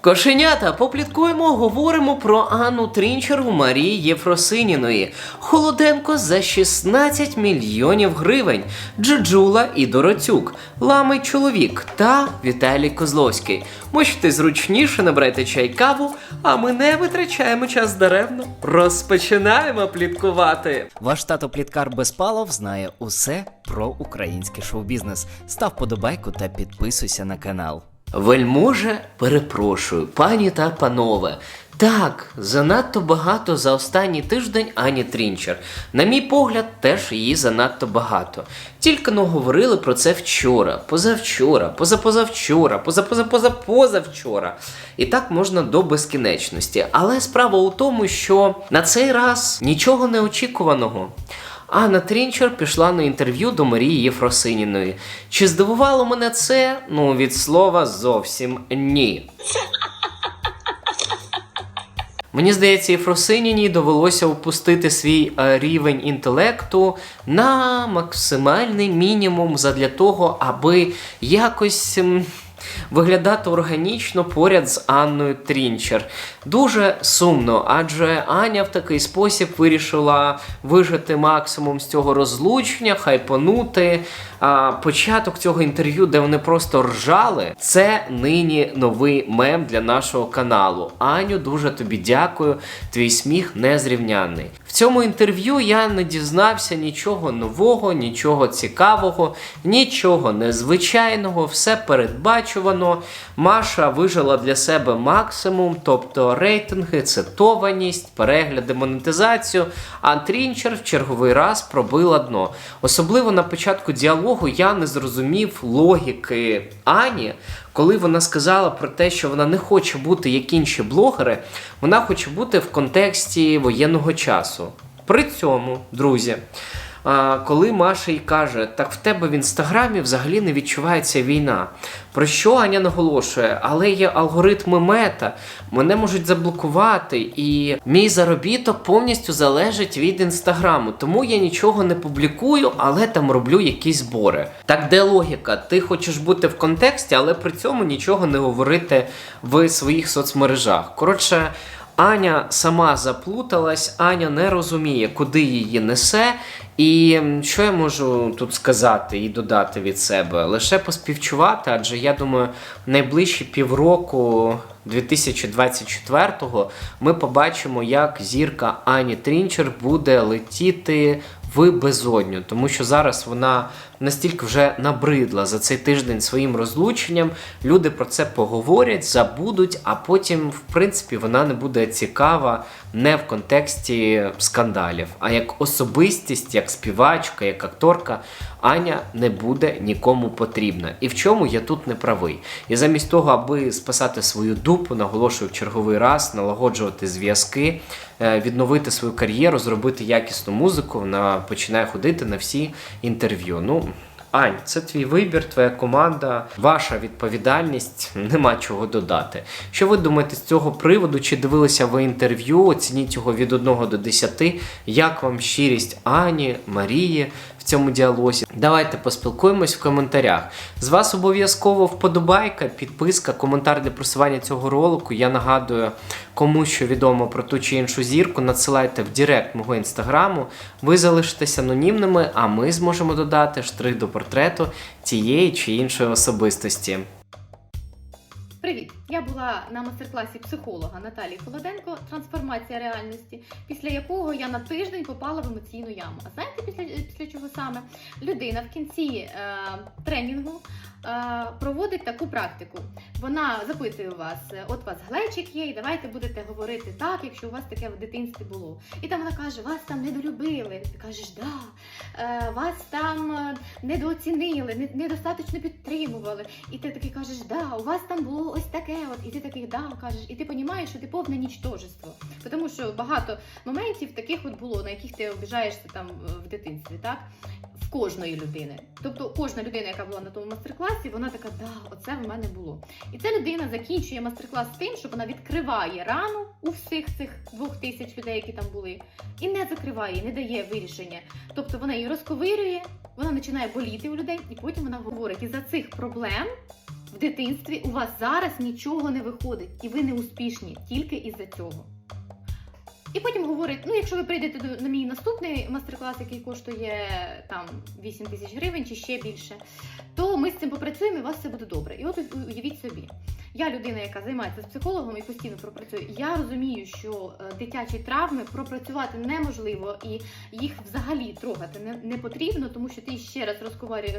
Кошенята, попліткуємо, говоримо про Анну Трінчеру Марії Єфросиніної. Холоденко за 16 мільйонів гривень. Джуджула і Дороцюк, Ламий чоловік та Віталій Козловський. Можете зручніше набрати чай каву, а ми не витрачаємо час даремно. Розпочинаємо пліткувати. Ваш тато Пліткар Безпалов знає усе про український шоу-бізнес. Став подобайку та підписуйся на канал. Вельможе перепрошую, пані та панове. Так, занадто багато за останній тиждень Ані Трінчер. На мій погляд, теж її занадто багато. Тільки но говорили про це вчора, позавчора, позапозавчора, позапозапозапозавчора. І так можна до безкінечності. Але справа у тому, що на цей раз нічого неочікуваного. Анна Трінчер пішла на інтерв'ю до Марії Єфросиніної. Чи здивувало мене це? Ну, від слова зовсім ні. Мені здається, Єфросиніній довелося опустити свій е, рівень інтелекту на максимальний мінімум задля того, аби якось. Виглядати органічно поряд з Анною Трінчер. Дуже сумно, адже Аня в такий спосіб вирішила вижити максимум з цього розлучення, хайпонути. А початок цього інтерв'ю, де вони просто ржали, це нині новий мем для нашого каналу. Аню, дуже тобі дякую. Твій сміх незрівнянний. В цьому інтерв'ю я не дізнався нічого нового, нічого цікавого, нічого незвичайного, все передбачувано. Маша вижила для себе максимум, тобто рейтинги, цитованість, перегляди, монетизацію. А Трінчер в черговий раз пробила дно. Особливо на початку діалогу я не зрозумів логіки Ані, коли вона сказала про те, що вона не хоче бути як інші блогери, вона хоче бути в контексті воєнного часу. При цьому, друзі, коли Маша їй каже, так в тебе в інстаграмі взагалі не відчувається війна. Про що Аня наголошує? Але є алгоритми мета, мене можуть заблокувати, і мій заробіток повністю залежить від інстаграму. Тому я нічого не публікую, але там роблю якісь збори. Так де логіка? Ти хочеш бути в контексті, але при цьому нічого не говорити в своїх соцмережах. Коротше. Аня сама заплуталась, Аня не розуміє, куди її несе. І що я можу тут сказати і додати від себе? Лише поспівчувати, адже я думаю, найближчі півроку 2024-го ми побачимо, як зірка Ані Трінчер буде летіти в безодню, тому що зараз вона настільки вже набридла за цей тиждень своїм розлученням. Люди про це поговорять, забудуть, а потім, в принципі, вона не буде цікава не в контексті скандалів, а як особистість, як співачка, як акторка. Аня не буде нікому потрібна. І в чому я тут не правий. І замість того, аби спасати свою дупу, наголошую в черговий раз, налагоджувати зв'язки, е, відновити свою кар'єру, зробити якісну музику, вона починає ходити на всі інтерв'ю. Ну, Ань, це твій вибір, твоя команда, ваша відповідальність, нема чого додати. Що ви думаєте з цього приводу? Чи дивилися ви інтерв'ю? Оцініть його від 1 до 10. Як вам щирість Ані, Марії цьому діалозі? Давайте поспілкуємось в коментарях. З вас обов'язково вподобайка, підписка, коментар для просування цього ролику. Я нагадую, кому що відомо про ту чи іншу зірку, надсилайте в Директ мого інстаграму. Ви залишитесь анонімними, а ми зможемо додати штрих до портрету цієї чи іншої особистості. Була на мастер-класі психолога Наталії Холоденко Трансформація реальності, після якого я на тиждень попала в емоційну яму. А знаєте, після, після чого саме? Людина в кінці е, тренінгу проводить таку практику. Вона запитує вас: е, от у вас глечик є, і давайте будете говорити так, якщо у вас таке в дитинстві було. І там вона каже: вас там недолюбили. Ти кажеш, да, е, вас там е, недооцінили, недостатньо підтримували. І ти такий кажеш, да, у вас там було ось таке, от, і ти такий, да, кажеш, і ти розумієш, що ти повне нічтожество. Тому що багато моментів таких от було, на яких ти обіжаєшся там е, в дитинстві, так? В кожної людини. Тобто кожна людина, яка була на тому мастер-класі, вона така, да, оце в мене було. І ця людина закінчує мастер-клас тим, що вона відкриває рану у всіх цих двох тисяч людей, які там були, і не закриває, не дає вирішення. Тобто вона її розковирює, вона починає боліти у людей, і потім вона говорить, із за цих проблем в дитинстві у вас зараз нічого не виходить, і ви не успішні тільки із-за цього. І потім говорить: ну, якщо ви прийдете до на мій наступний мастер-клас, який коштує там 8 тисяч гривень чи ще більше, то ми з цим попрацюємо і у вас все буде добре. І от уявіть собі, я людина, яка займається з психологом і постійно пропрацює. Я розумію, що е, дитячі травми пропрацювати неможливо і їх взагалі трогати не, не потрібно, тому що ти ще раз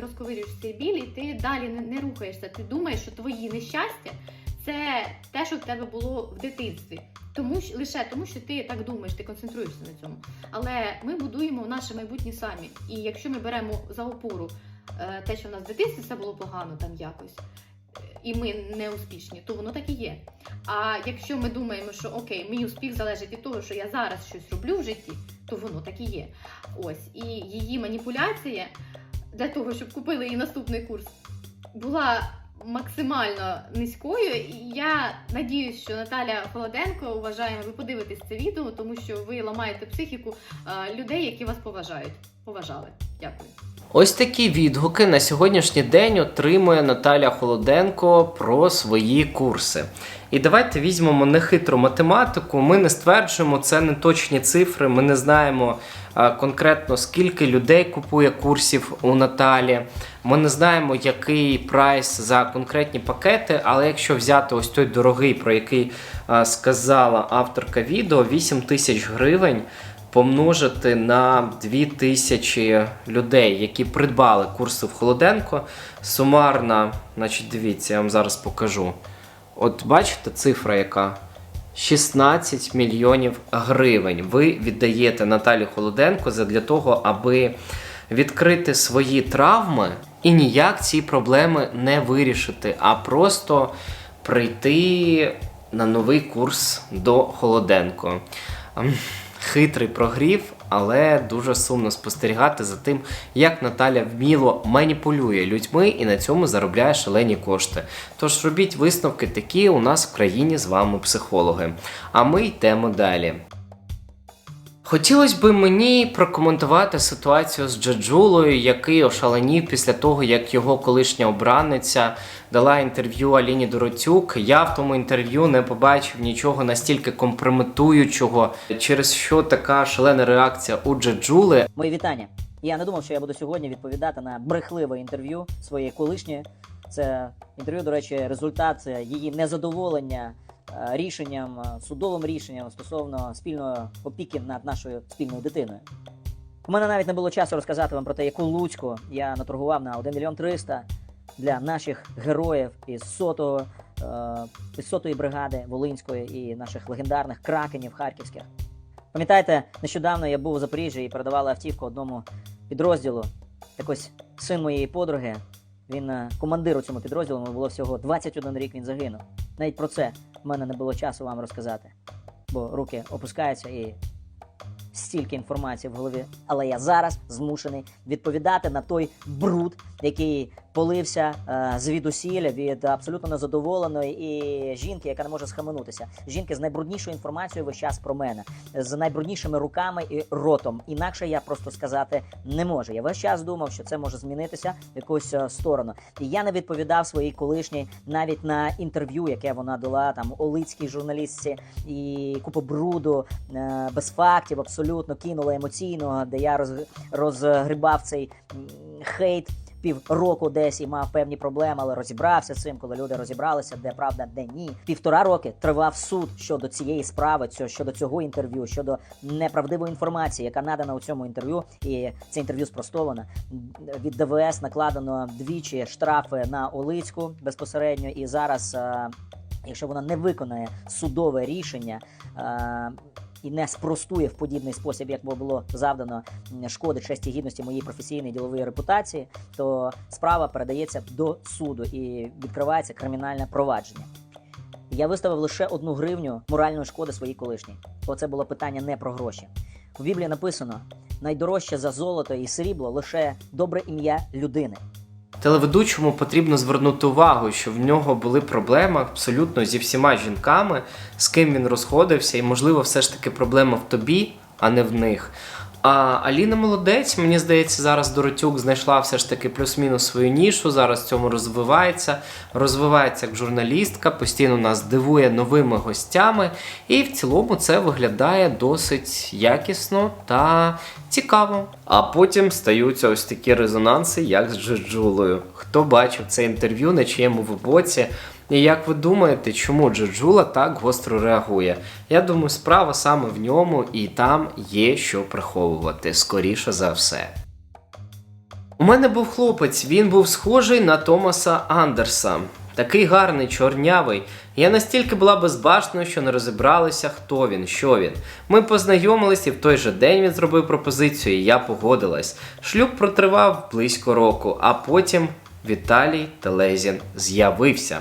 розковирюєш, цей біль, і ти далі не, не рухаєшся. Ти думаєш, що твої нещастя це те, що в тебе було в дитинстві. Тому лише тому, що ти так думаєш, ти концентруєшся на цьому. Але ми будуємо наше майбутнє самі. І якщо ми беремо за опору е, те, що в нас в дитинстві все було погано там якось, і ми не успішні, то воно так і є. А якщо ми думаємо, що окей, мій успіх залежить від того, що я зараз щось роблю в житті, то воно так і є. Ось і її маніпуляція для того, щоб купили її наступний курс, була максимально низькою. І я надіюсь, що Наталя Холоденко вважає, ви подивитесь це відео, тому що ви ламаєте психіку е, людей, які вас поважають. Поважали. Дякую. Ось такі відгуки на сьогоднішній день отримує Наталя Холоденко про свої курси. І давайте візьмемо нехитру математику. Ми не стверджуємо, це не точні цифри. Ми не знаємо а, конкретно скільки людей купує курсів у Наталі. Ми не знаємо, який прайс за конкретні пакети, але якщо взяти ось той дорогий, про який а, сказала авторка відео, 8 тисяч гривень помножити на 2000 людей, які придбали курси в Холоденко. Сумарна, значить, дивіться, я вам зараз покажу. От бачите цифра, яка? 16 мільйонів гривень ви віддаєте Наталі Холоденко для того, аби відкрити свої травми і ніяк ці проблеми не вирішити, а просто прийти на новий курс до Холоденко. Ем, Хитрий прогрів, але дуже сумно спостерігати за тим, як Наталя вміло маніпулює людьми і на цьому заробляє шалені кошти. Тож робіть висновки такі у нас в країні з вами психологи. А ми йдемо далі. Хотілося б мені прокоментувати ситуацію з Джаджулою, який ошаленів після того, як його колишня обранниця дала інтерв'ю Аліні Дороцюк. Я в тому інтерв'ю не побачив нічого настільки компрометуючого, через що така шалена реакція у Джаджули. Мої вітання. Я не думав, що я буду сьогодні відповідати на брехливе інтерв'ю своєї колишньої. Це інтерв'ю, до речі, результат е, її незадоволення рішенням, е, судовим рішенням стосовно спільної опіки над нашою спільною дитиною. У мене навіть не було часу розказати вам про те, яку луцьку я наторгував на 1 мільйон 300 для наших героїв із сотого, е, із сотої бригади Волинської і наших легендарних кракенів харківських. Пам'ятаєте, нещодавно я був у Запоріжжі і передавали автівку одному підрозділу. Так ось син моєї подруги, він е, командир у цьому підрозділу, йому було всього 21 рік, він загинув. Навіть про це в мене не було часу вам розказати, бо руки опускаються і стільки інформації в голові. Але я зараз змушений відповідати на той бруд, який полився е, звідусілля від абсолютно незадоволеної і жінки, яка не може схаменутися. Жінки з найбруднішою інформацією весь час про мене, з найбруднішими руками і ротом. Інакше я просто сказати не можу. Я весь час думав, що це може змінитися в якусь е, сторону. І я не відповідав своїй колишній навіть на інтерв'ю, яке вона дала там олицькій журналістці, і купу бруду е, без фактів, абсолютно кинула емоційно, де я роз, розгрібав цей хейт. Півроку десь і мав певні проблеми, але розібрався з цим, коли люди розібралися, де правда, де ні. Півтора роки тривав суд щодо цієї справи, щодо цього інтерв'ю, щодо неправдивої інформації, яка надана у цьому інтерв'ю, і це інтерв'ю спростовано. Від ДВС накладено двічі штрафи на Олицьку безпосередньо, і зараз, е, якщо вона не виконає судове рішення. І не спростує в подібний спосіб, як було завдано шкоди честі гідності моєї професійної ділової репутації, то справа передається до суду і відкривається кримінальне провадження. Я виставив лише одну гривню моральної шкоди своїй колишній, бо це було питання не про гроші. У Біблії написано: найдорожче за золото і срібло лише добре ім'я людини. Телеведучому потрібно звернути увагу, що в нього були проблеми абсолютно зі всіма жінками, з ким він розходився, і можливо, все ж таки проблема в тобі, а не в них. А Аліна молодець, мені здається, зараз Доротюк знайшла все ж таки плюс-мінус свою нішу. Зараз в цьому розвивається, розвивається як журналістка, постійно нас дивує новими гостями. І в цілому це виглядає досить якісно та цікаво. А потім стаються ось такі резонанси, як з Джеджулою. Хто бачив це інтерв'ю, на чиєму ви боці? І як ви думаєте, чому Джеджула так гостро реагує? Я думаю, справа саме в ньому, і там є що приховувати, скоріше за все. У мене був хлопець, він був схожий на Томаса Андерса. Такий гарний, чорнявий. Я настільки була безбашною, що не розібралася, хто він, що він. Ми познайомились, і в той же день він зробив пропозицію, і я погодилась. Шлюб протривав близько року, а потім Віталій Телезін з'явився.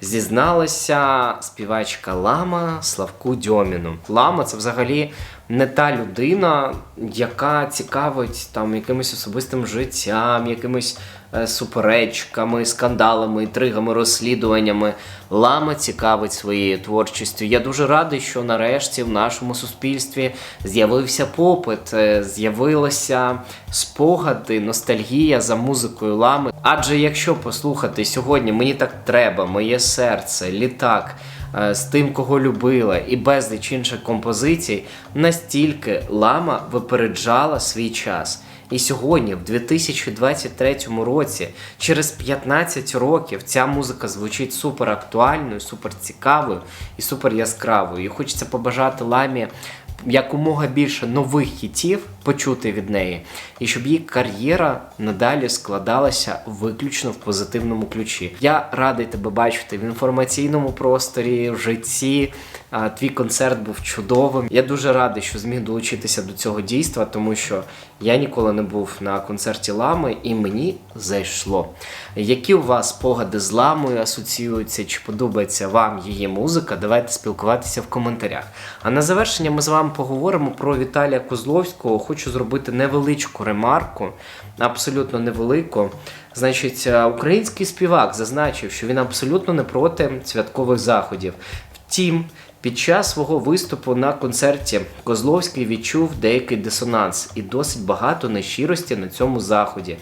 Зізналася співачка Лама Славку Дьоміну. Лама це взагалі не та людина, яка цікавить там якимось особистим життям, якимись е, суперечками, скандалами, інтригами, розслідуваннями. Лама цікавить своєю творчістю. Я дуже радий, що нарешті в нашому суспільстві з'явився попит, е, з'явилися спогади, ностальгія за музикою лами. Адже якщо послухати сьогодні, мені так треба, моє серце, літак. е, З тим, кого любила, і безліч інших композицій, настільки лама випереджала свій час. І сьогодні, в 2023 році, через 15 років, ця музика звучить супер актуальною, супер цікавою і супер яскравою. І хочеться побажати ламі якомога більше нових хітів почути від неї, і щоб її кар'єра надалі складалася виключно в позитивному ключі. Я радий тебе бачити в інформаційному просторі, в житті. Твій концерт був чудовим. Я дуже радий, що зміг долучитися до цього дійства, тому що я ніколи не був на концерті лами, і мені зайшло. Які у вас спогади з ламою асоціюються? Чи подобається вам її музика? Давайте спілкуватися в коментарях. А на завершення ми з вами поговоримо про Віталія Козловського. Хочу зробити невеличку ремарку, абсолютно невелику. Значить, е, український співак зазначив, що він абсолютно не проти святкових заходів. Втім, під час свого виступу на концерті Козловський відчув деякий дисонанс і досить багато нещирості на цьому заході.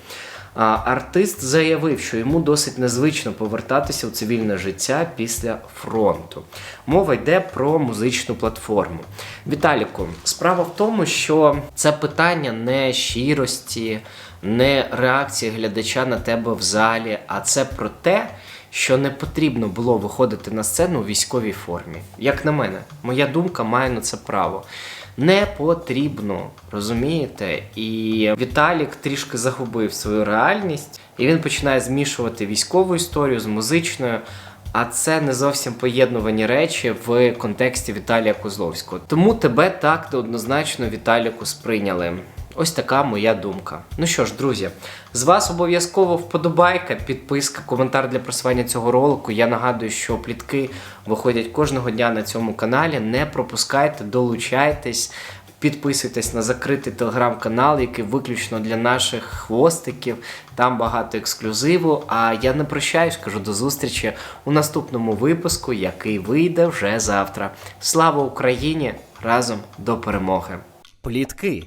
Артист заявив, що йому досить незвично повертатися у цивільне життя після фронту. Мова йде про музичну платформу. Віталіку, справа в тому, що це питання не щирості, не реакції глядача на тебе в залі, а це про те, що не потрібно було виходити на сцену у військовій формі. Як на мене, моя думка має на це право. Не потрібно, розумієте? І Віталік трішки загубив свою реальність, і він починає змішувати військову історію з музичною. А це не зовсім поєднувані речі в контексті Віталія Козловського. Тому тебе так неоднозначно Віталіку сприйняли. Ось така моя думка. Ну що ж, друзі, з вас обов'язково вподобайка, підписка, коментар для просування цього ролику. Я нагадую, що плітки виходять кожного дня на цьому каналі. Не пропускайте, долучайтесь. Підписуйтесь на закритий телеграм-канал, який виключно для наших хвостиків. Там багато ексклюзиву. А я не прощаюсь, кажу до зустрічі у наступному випуску, який вийде вже завтра. Слава Україні! Разом до перемоги! Плітки,